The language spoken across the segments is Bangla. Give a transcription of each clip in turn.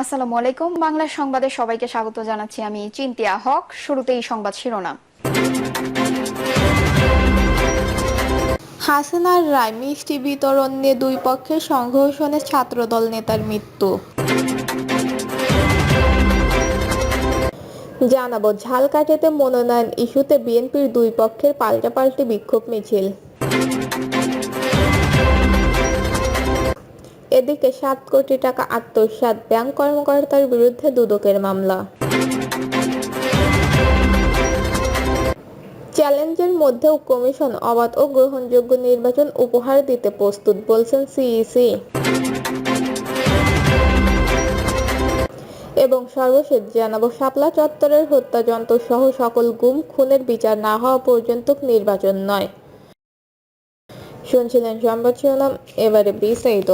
আসসালামু আলাইকুম। বাংলা সংবাদে সবাইকে স্বাগত জানাচ্ছি আমি চিন্তিয়া হক। শুরুতেই সংবাদ শিরোনাম। হাসিনার রায় মিষ্টি বিতরণ নিয়ে দুই পক্ষের সংঘর্ষণে ছাত্রদল নেতার মৃত্যু। জানাব ঝালকাঠিতে মনোনয়ন ইস্যুতে বিএনপির দুই পক্ষের পাল্টাপাল্টি বিক্ষোভ মিছিল। এদিকে সাত কোটি টাকা আত্মসাৎ ব্যাংক কর্মকর্তার বিরুদ্ধে দুদকের মামলা। চ্যালেঞ্জের মধ্যেও কমিশন অবাধ ও গ্রহণযোগ্য নির্বাচন উপহার দিতে প্রস্তুত, বলছেন সিইসি। এবং সর্বশেষ জানাব, শাপলা চত্বরের হত্যাযন্ত্র সহ সকল গুম, খুনের বিচার না হওয়া পর্যন্ত নির্বাচন নয়। শুনছিলেন সংবাদ শিরোনাম, এবারে বিস্তারিত।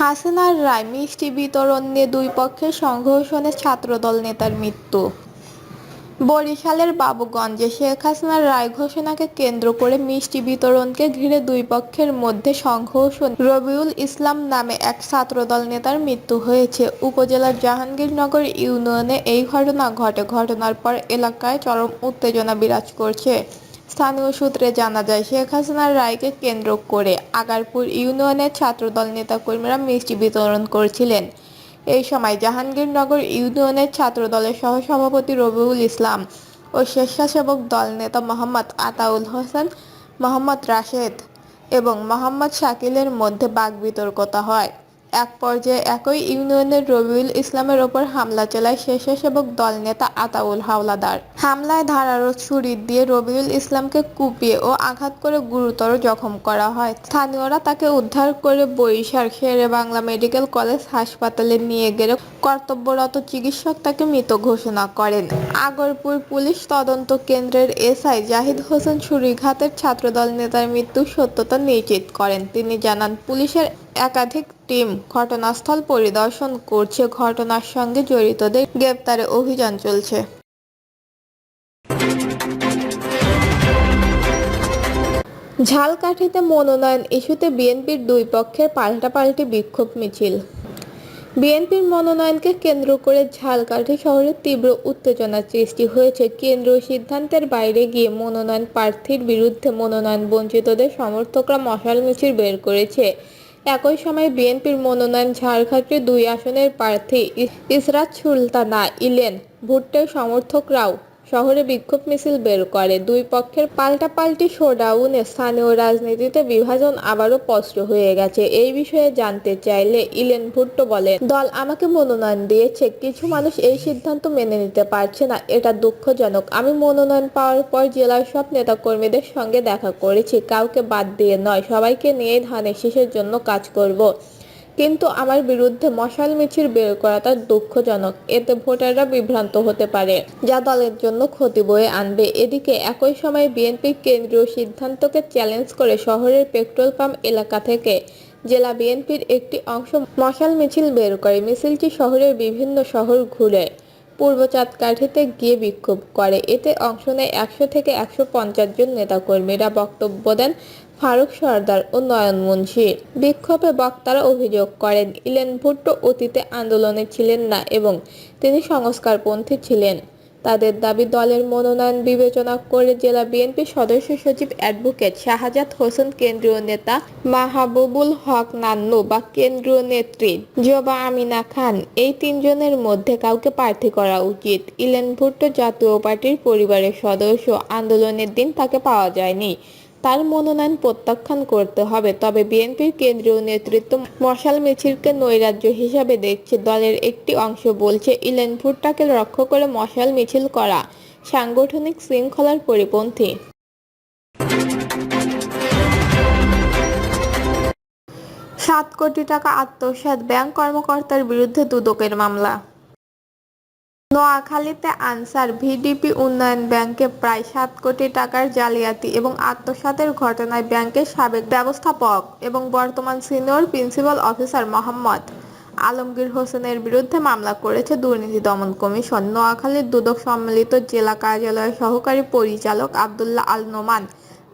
হাসিনার রায় মিষ্টি বিতরণ দুই পক্ষের সংঘর্ষণে ছাত্রদল নেতার মৃত্যু। বরিশালের বাবুগঞ্জে শেখ হাসিনার রায় ঘোষণাকে কেন্দ্র করে মিষ্টি বিতরণকে ঘিরে দুই পক্ষের মধ্যে সংঘর্ষণ রবিউল ইসলাম নামে এক ছাত্রদল নেতার মৃত্যু হয়েছে। উপজেলার জাহাঙ্গীরনগর ইউনিয়নে এই ঘটনা ঘটে। ঘটনার পর এলাকায় চরম উত্তেজনা বিরাজ করছে। স্থানীয় সূত্রে জানা যায়, শেখ হাসিনার রায়কে কেন্দ্র করে আগারপুর ইউনিয়নের ছাত্রদল নেতাকর্মীরা মিষ্টি বিতরণ করছিলেন। এই সময় জাহাঙ্গীরনগর ইউনিয়নের ছাত্রদলের সহসভাপতি রবিউল ইসলাম ও স্বেচ্ছাসেবক দল নেতা মোহাম্মদ আতাউল হোসেন, মোহাম্মদ রাশেদ এবং মোহাম্মদ শাকিলের মধ্যে বাক বিতর্কতা হয়। এক পর্যায়ে একই ইউনিয়নের রবিউল ইসলামের ওপর হামলা চালায় স্বেচ্ছাসেবক দল নেতা আতাউল হাওলাদার। হামলায় ধারালো ছুরি দিয়ে রবিউল ইসলামকে কুপিয়ে ও আঘাত করে গুরুতর জখম করা হয়। স্থানীয়রা তাকে উদ্ধার করে বরিশাল শেরে বাংলা মেডিকেল কলেজ হাসপাতালে নিয়ে গেলে কর্তব্যরত চিকিৎসক তাকে মৃত ঘোষণা করেন। আগরপুর পুলিশ তদন্ত কেন্দ্রের এসআই জাহিদ হোসেন ছুরিঘাতের ছাত্রদল নেতার মৃত্যুর সত্যতা নিশ্চিত করেন। তিনি জানান, পুলিশের একাধিক টিম ঘটনাস্থল পরিদর্শন করছে। ঘটনার সঙ্গে জড়িতদের গ্রেপ্তারে অভিযান চলছে। ঝালকাঠিতে মনোনয়ন ইস্যুতে বিএনপির দুই পক্ষের পাল্টাপাল্টি বিক্ষোভ মিছিল। বিএনপির মনোনয়নকে কেন্দ্র করে ঝালকাঠি শহরে তীব্র উত্তেজনার সৃষ্টি হয়েছে। কেন্দ্রীয় সিদ্ধান্তের বাইরে গিয়ে মনোনয়ন প্রার্থীর বিরুদ্ধে মনোনয়ন বঞ্চিতদের সমর্থকরা মশাল মিছিল বের করেছে। একই সময় বিএনপির মনোনয়ন ঝাড়খণ্ডের দুই আসনের প্রার্থী ইসরাত সুলতানা ইলেন ভুট্টোর সমর্থকরাও। শহরে বিক্ষোভ মিছিল বের করে। দুই পক্ষের পাল্টাপাল্টি শোডাউনে, স্থানীয় রাজনীতিতে বিভাজন আবারও স্পষ্ট হয়ে গেছে। এই বিষয়ে জানতে চাইলে ইলেন ভুট্টো বলেন, দল আমাকে মনোনয়ন দিয়েছে, কিছু মানুষ এই সিদ্ধান্ত মেনে নিতে পারছে না। এটা দুঃখজনক। আমি মনোনয়ন পাওয়ার পর জেলার সব নেতাকর্মীদের সঙ্গে দেখা করেছি। কাউকে বাদ দিয়ে নয়, সবাইকে নিয়ে ধানের শীষের জন্য কাজ করব। কিন্তু আমার বিরুদ্ধে মশাল মিছিল বের করাটা দুঃখজনক। এতে ভোটাররা বিভ্রান্ত হতে পারে। যা দলের জন্য ক্ষতি বয়ে আনবে। এদিকে একই সময় বিএনপির কেন্দ্রীয় সিদ্ধান্তকে চ্যালেঞ্জ করে শহরের পেট্রোল পাম্প এলাকা থেকে জেলা বিএনপির একটি অংশ মশাল মিছিল বের করে। মিছিলটি শহরের বিভিন্ন শহর ঘুরে পূর্ব চাঁদকাঠিতে গিয়ে বিক্ষোভ করে। এতে অংশ নেয় একশো থেকে একশো পঞ্চাশ জন নেতাকর্মীরা বক্তব্য দেন ফারুক সর্দার ও নয়ন মুন্সি বিক্ষোভে বক্তারা অভিযোগ করেন ইলেন ভুট্টো অতীতে আন্দোলনে ছিলেন না এবং তিনি সংস্কারপন্থী ছিলেন। তাদের দাবি, দলের মনোনয়ন বিবেচনা করে জেলা বিএনপি সদস্য সচিব অ্যাডভোকেট শাহজাদ হোসেন, কেন্দ্রীয় নেতা মাহবুবুল হক নান্নু বা কেন্দ্রীয় নেত্রী জবা আমিনা খান, এই তিনজনের মধ্যে কাউকে প্রার্থী করা উচিত। ইলেন ভুট্টো জাতীয় পার্টির পরিবারের সদস্য, আন্দোলনের দিন তাকে পাওয়া যায়নি। তার মনোনয়ন প্রত্যাখ্যান করতে হবে। তবে বিএনপির কেন্দ্রীয় নেতৃত্ব মশাল মিছিলকে নৈরাজ্য হিসাবে দেখছে। দলের একটি অংশ বলছে, ইলেন ভুট্টাকে লক্ষ্য করে মশাল মিছিল করা সাংগঠনিক শৃঙ্খলার পরিপন্থী। সাত কোটি টাকা আত্মসাৎ ব্যাংক কর্মকর্তার বিরুদ্ধে দুদকের মামলা। নোয়াখালীতে আনসার ভিডিপি উন্নয়ন ব্যাংকে প্রায় সাত কোটি টাকার জালিয়াতি এবং আত্মসাতের ঘটনায় ব্যাংকের সাবেক ব্যবস্থাপক এবং বর্তমান senior principal officer Mohammad Alamgir হোসেনের বিরুদ্ধে মামলা করেছে দুর্নীতি দমন কমিশন। নোয়াখালীর দুদক সম্মিলিত জেলা কার্যালয়ের সহকারী পরিচালক আবদুল্লাহ আল নোমান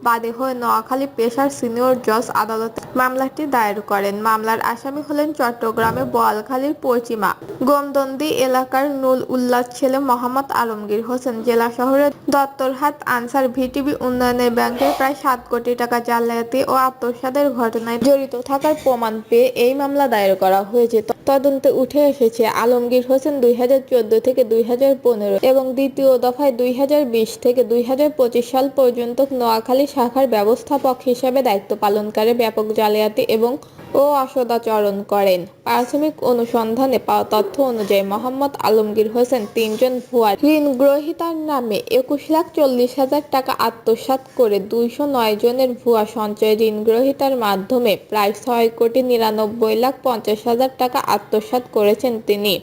বাদী হয়ে নোয়াখালী পেশার সিনিয়র জজ আদালতে মামলাটি দায়ের করেন। মামলার আসামি হলেন চট্টগ্রামে বোয়ালখালীর পশ্চিমা গোমদন্দি এলাকার নুল উল্লাহ ছেলে মোহাম্মদ আলমগীর হোসেন। জেলা শহরের দত্তরহাট আনসার ভিটিবি উন্নয়নের ব্যাংকের প্রায় সাত কোটি টাকা জালিয়াতি ও আত্মসাদের ঘটনায় জড়িত থাকার প্রমাণ পেয়ে এই মামলা দায়ের করা হয়েছে। তদন্তে উঠে এসেছে, আলমগীর হোসেন দুই হাজার চোদ্দ থেকে দুই হাজার পনেরো এবং দ্বিতীয় দফায় দুই হাজার বিশ থেকে দুই হাজার পঁচিশ সাল পর্যন্ত নোয়াখালী শাখার ব্যবস্থাপক হিসেবে দায়িত্ব পালনকারী ব্যাপক জালিয়াতি এবং ও অসদাচরণ করেন। প্রাথমিক অনুসন্ধানে পাওয়া তথ্য অনুযায়ী মোহাম্মদ আলমগীর হোসেন তিনজন ভুয়া ঋণ গ্রহীতার নামে একুশ লাখ চল্লিশ হাজার টাকা আত্মসাৎ করে দুইশো নয় জনের ভুয়া সঞ্চয় ঋণ গ্রহীতার মাধ্যমে প্রায় ছয় কোটি নিরানব্বই লাখ পঞ্চাশ হাজার টাকা আত্মসাৎ করেছেন তিনি।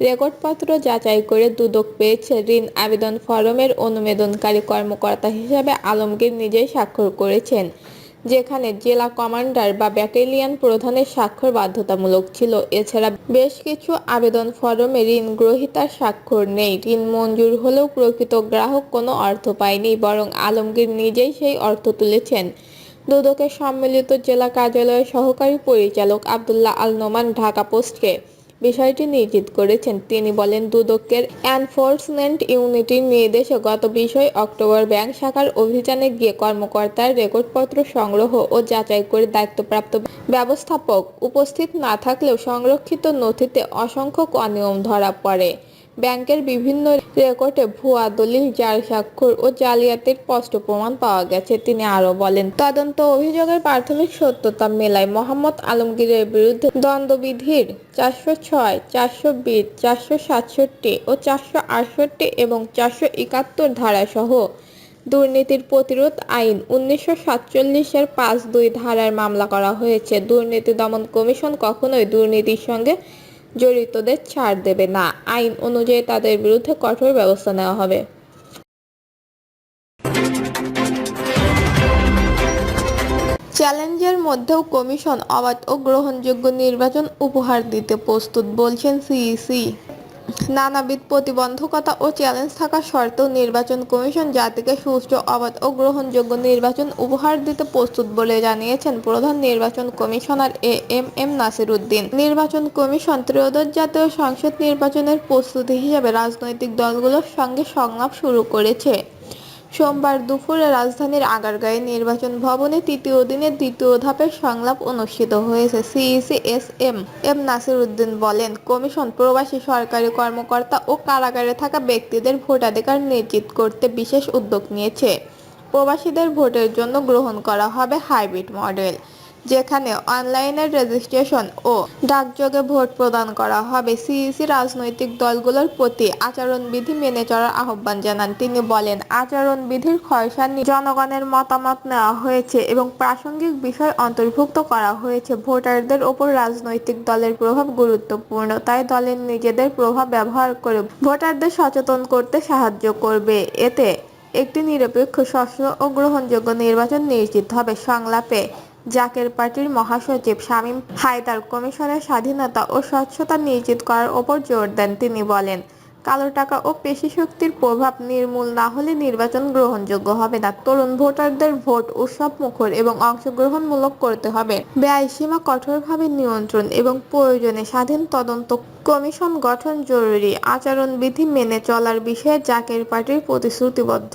রেকর্ডপত্র যাচাই করে দুদক পেয়েছে ঋণ আবেদন ফরমের অনুমোদনকারী কর্মকর্তা হিসেবে আলমগীর নিজেই স্বাক্ষর করেছেন, যেখানে জেলা কমান্ডার বা ব্যাটালিয়ন প্রধানের স্বাক্ষর বাধ্যতামূলক ছিল। এছাড়া বেশ কিছু আবেদন ফরমে ঋণ গ্রহীতার স্বাক্ষর নেই। ঋণ মঞ্জুর হলেও প্রকৃত গ্রাহক কোনো অর্থ পায়নি, বরং আলমগীর নিজেই সেই অর্থ তুলেছেন। দুদকের সম্মিলিত জেলা কার্যালয়ের সহকারী পরিচালক আবদুল্লাহ আল নোমান ঢাকা পোস্টকে বিষয়টি নিশ্চিত করেছেন। তিনি বলেন, দুদকের এনফোর্সমেন্ট ইউনিটির নির্দেশে গত বিশই অক্টোবর ব্যাংক শাখার অভিযানে গিয়ে কর্মকর্তার রেকর্ডপত্র সংগ্রহ ও যাচাই করে দায়িত্বপ্রাপ্ত ব্যবস্থাপক উপস্থিত না থাকলেও সংরক্ষিত নথিতে অসংখ্য অনিয়ম ধরা পড়ে। ব্যাংকের বিভিন্ন রেকর্ডে ভুয়া দলিল, জাল স্বাক্ষর ও জালিয়াতির স্পষ্ট প্রমাণ পাওয়া গেছে, তিনি আরও বলেন। তদন্ত অভিযোগের প্রাথমিক সত্যতা মেলায় মোহাম্মদ আলমগীরের বিরুদ্ধে দ্বন্দ্ববিধির চারশো ছয়, চারশো বিশ, চারশো সাতষট্টি ও চারশো আটষট্টি এবং চারশো একাত্তর ধারাসহ দুর্নীতির প্রতিরোধ আইন উনিশশো সাতচল্লিশের পাঁচ দুই ধারায় মামলা করা হয়েছে। দুর্নীতি দমন কমিশন কখনোই দুর্নীতির সঙ্গে জড়িতদের ছাড় দেবে না। আইন অনুযায়ী তাদের বিরুদ্ধে কঠোর ব্যবস্থা নেওয়া হবে। চ্যালেঞ্জের মধ্যেও কমিশন অবাধ ও গ্রহণযোগ্য নির্বাচন উপহার দিতে প্রস্তুত, বলছেন সিইসি। নানাবিধ প্রতিবন্ধকতা ও চ্যালেঞ্জ থাকা সত্ত্বেও নির্বাচন কমিশন জাতিকে সুষ্ঠু, অবাধ ও গ্রহণযোগ্য নির্বাচন উপহার দিতে প্রস্তুত বলে জানিয়েছেন প্রধান নির্বাচন commissioner A M M Nasir Uddin নির্বাচন কমিশন ত্রয়োদশ জাতীয় সংসদ নির্বাচনের প্রস্তুতি হিসেবে রাজনৈতিক দলগুলোর সঙ্গে সংলাপ শুরু করেছে। সোমবার দুপুরে রাজধানীর আগারগাঁয়ে নির্বাচন ভবনে তৃতীয় দিনের দ্বিতীয় ধাপের সংলাপ অনুষ্ঠিত হয়েছে CEC S M M Nasir Uddin বলেন, কমিশন প্রবাসী সরকারি কর্মকর্তা ও কারাগারে থাকা ব্যক্তিদের ভোটাধিকার নিশ্চিত করতে বিশেষ উদ্যোগ নিয়েছে। প্রবাসীদের ভোটের জন্য গ্রহণ করা হবে হাইব্রিড মডেল। যেখানে অনলাইনে রেজিস্ট্রেশন ও ডাকযোগে ভোট প্রদান করা হবে। সিইসি রাজনৈতিক দলগুলোর প্রতি আচরণবিধি মেনে চলার আহ্বান জানান। তিনি বলেন, আচরণবিধির নিয়ে জনগণের মতামত নেওয়া হয়েছে এবং প্রাসঙ্গিক বিষয় অন্তর্ভুক্ত করা হয়েছে। ভোটারদের ওপর রাজনৈতিক দলের প্রভাব গুরুত্বপূর্ণ, তাই দলের নিজেদের প্রভাব ব্যবহার করে ভোটারদের সচেতন করতে সাহায্য করবে। এতে একটি নিরপেক্ষ, স্বচ্ছ ও গ্রহণযোগ্য নির্বাচন নিশ্চিত হবে। সংলাপে জাকের পার্টির মহাসচিব শামীম হায়দার কমিশনের স্বাধীনতা ও স্বচ্ছতা নিশ্চিত করার ওপর জোর দেন তিনি বলেন, কালো টাকা ও পেশি শক্তির প্রভাব নির্মূল না হলে নির্বাচন গ্রহণযোগ্য হবে না। তরুণ ভোটারদের ভোট উৎসব মুখর এবং অংশগ্রহণমূলক করতে হবে। ব্যয় সীমা কঠোরভাবে নিয়ন্ত্রণ এবং প্রয়োজনে স্বাধীন তদন্ত কমিশন গঠন জরুরি। আচরণবিধি মেনে চলার বিষয়ে জাকের পার্টির প্রতিশ্রুতিবদ্ধ।